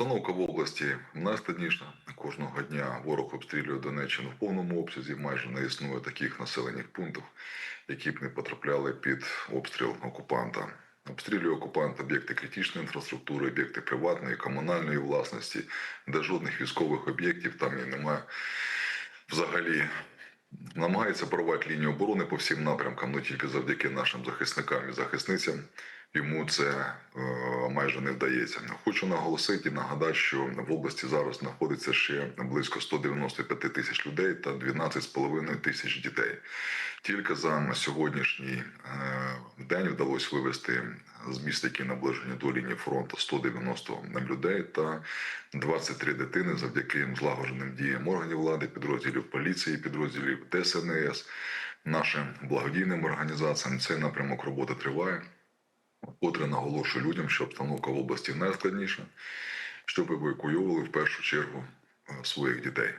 Обстановка в області найскладніша. Кожного дня ворог обстрілює Донеччину в повному обсязі. Майже не існує таких населених пунктів, які б не потрапляли під обстріл окупанта. Обстрілює окупант об'єкти критичної інфраструктури, об'єкти приватної, комунальної власності, де жодних військових об'єктів там і немає взагалі. Намагається порвати лінію оборони по всім напрямкам, але тільки завдяки нашим захисникам і захисницям йому це е, майже не вдається. Хочу наголосити і нагадати, що в області зараз знаходиться ще близько 195 тисяч людей та 12,5 тисяч дітей. Тільки за сьогоднішній е, день вдалося вивести з міст, які наближені до лінії фронту 190 людей та 23 дитини завдяки злагодженим діям органів влади, підрозділів поліції, підрозділів ДСНС, нашим благодійним організаціям. Цей напрямок роботи триває. Котре наголошую людям, що обстановка в області найскладніша, щоб евакуювали в першу чергу е, своїх дітей.